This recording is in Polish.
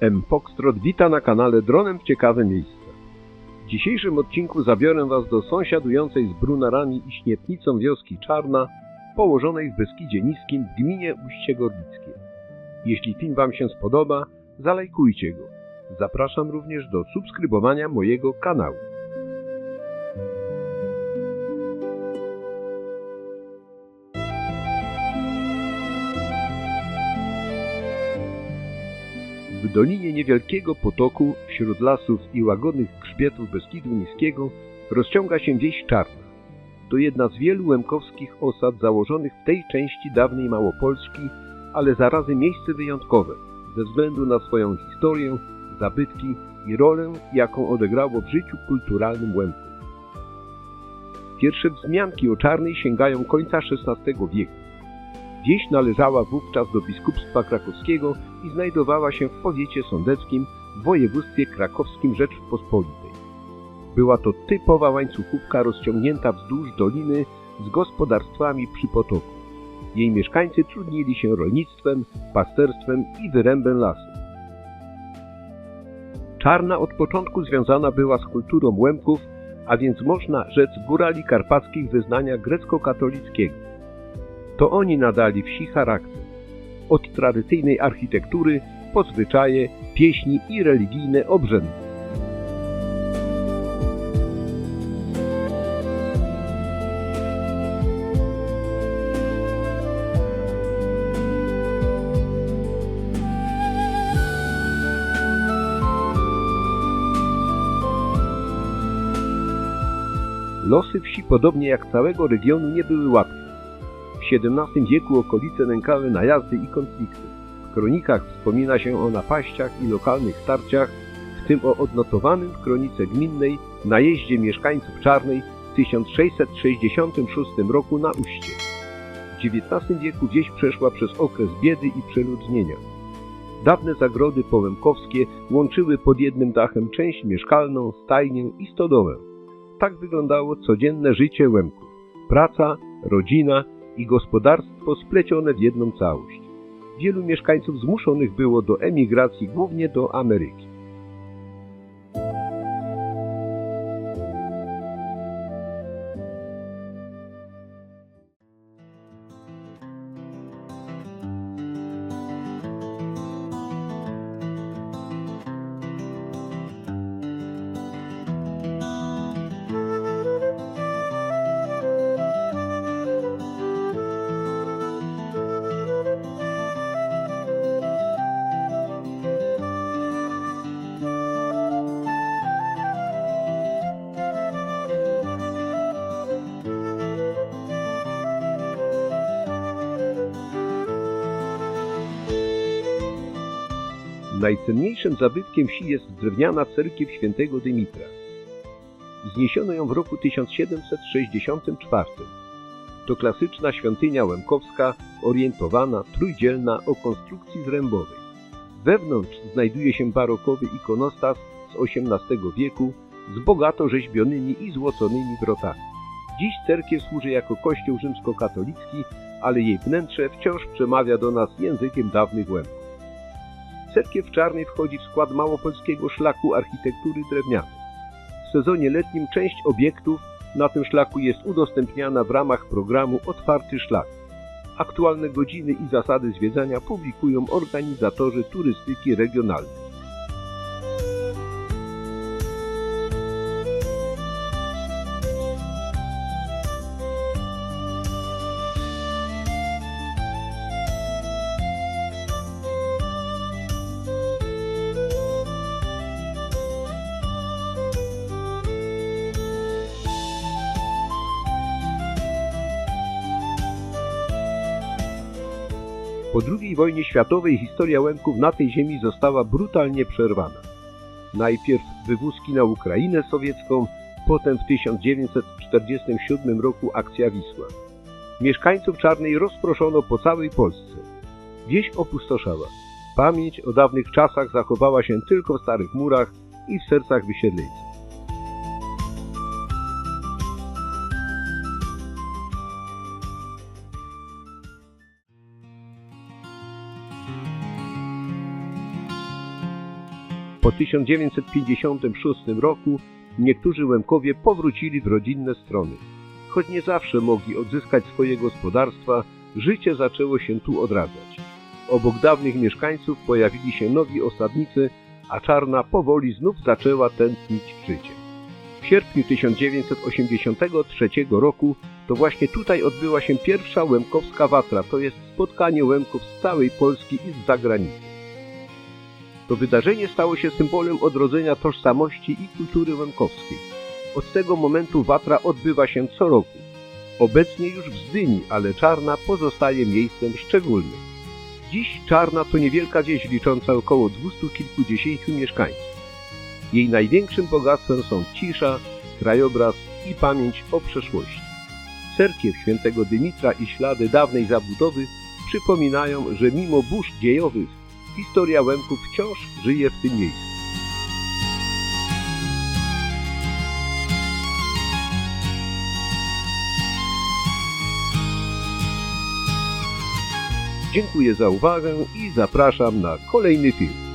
WM Foxtrot wita na kanale Dronem w ciekawe miejsca. W dzisiejszym odcinku zabiorę Was do sąsiadującej z Brunarami i Śnietnicą wioski Czarna, położonej w Beskidzie Niskim w gminie Uście Gorlickie. Jeśli film Wam się spodoba, zalajkujcie go. Zapraszam również do subskrybowania mojego kanału. W dolinie niewielkiego potoku, wśród lasów i łagodnych grzbietów Beskidu Niskiego, rozciąga się wieś Czarna. To jedna z wielu łemkowskich osad założonych w tej części dawnej Małopolski, ale zarazem miejsce wyjątkowe, ze względu na swoją historię, zabytki i rolę, jaką odegrało w życiu kulturalnym Łemków. Pierwsze wzmianki o Czarnej sięgają końca XVI wieku. Wieś należała wówczas do biskupstwa krakowskiego i znajdowała się w powiecie sądeckim w województwie krakowskim Rzeczypospolitej. Była to typowa łańcuchówka rozciągnięta wzdłuż doliny z gospodarstwami przy potoku. Jej mieszkańcy trudnili się rolnictwem, pasterstwem i wyrębem lasu. Czarna od początku związana była z kulturą Łemków, a więc można rzec górali karpackich wyznania grecko-katolickiego. To oni nadali wsi charakter. Od tradycyjnej architektury po zwyczaje, pieśni i religijne obrzędy. Losy wsi, podobnie jak całego regionu, nie były łatwe. W XVII wieku okolice nękały najazdy i konflikty. W kronikach wspomina się o napaściach i lokalnych starciach, w tym o odnotowanym w kronice gminnej najeździe mieszkańców Czarnej w 1666 roku na Uście. W XIX wieku wieś przeszła przez okres biedy i przeludnienia. Dawne zagrody połękowskie łączyły pod jednym dachem część mieszkalną, stajnię i stodołę. Tak wyglądało codzienne życie Łemków. Praca, rodzina i gospodarstwo splecione w jedną całość. Wielu mieszkańców zmuszonych było do emigracji głównie do Ameryki. Najcenniejszym zabytkiem wsi jest drewniana cerkiew świętego Dymitra. Zniesiono ją w roku 1764. To klasyczna świątynia łemkowska, orientowana, trójdzielna o konstrukcji zrębowej. Wewnątrz znajduje się barokowy ikonostas z XVIII wieku z bogato rzeźbionymi i złoconymi wrotami. Dziś cerkiew służy jako kościół rzymskokatolicki, ale jej wnętrze wciąż przemawia do nas językiem dawnych Łemków. Cerkiew Czarnej wchodzi w skład małopolskiego szlaku architektury drewnianej. W sezonie letnim część obiektów na tym szlaku jest udostępniana w ramach programu Otwarty Szlak. Aktualne godziny i zasady zwiedzania publikują organizatorzy turystyki regionalnej. Po II wojnie światowej historia Łemków na tej ziemi została brutalnie przerwana. Najpierw wywózki na Ukrainę sowiecką, potem w 1947 roku akcja Wisła. Mieszkańców Czarnej rozproszono po całej Polsce. Wieś opustoszała. Pamięć o dawnych czasach zachowała się tylko w starych murach i w sercach wysiedleńców. Po 1956 roku niektórzy Łemkowie powrócili w rodzinne strony. Choć nie zawsze mogli odzyskać swoje gospodarstwa, życie zaczęło się tu odradzać. Obok dawnych mieszkańców pojawili się nowi osadnicy, a Czarna powoli znów zaczęła tętnić życie. W sierpniu 1983 roku to właśnie tutaj odbyła się pierwsza Łemkowska Watra, to jest spotkanie Łemków z całej Polski i z zagranicy. To wydarzenie stało się symbolem odrodzenia tożsamości i kultury łemkowskiej. Od tego momentu Watra odbywa się co roku. Obecnie już w Zdyni, ale Czarna pozostaje miejscem szczególnym. Dziś Czarna to niewielka wieś licząca około dwustu kilkudziesięciu mieszkańców. Jej największym bogactwem są cisza, krajobraz i pamięć o przeszłości. Cerkiew świętego Dymitra i ślady dawnej zabudowy przypominają, że mimo burz dziejowych historia Łemków wciąż żyje w tym miejscu. Dziękuję za uwagę i zapraszam na kolejny film.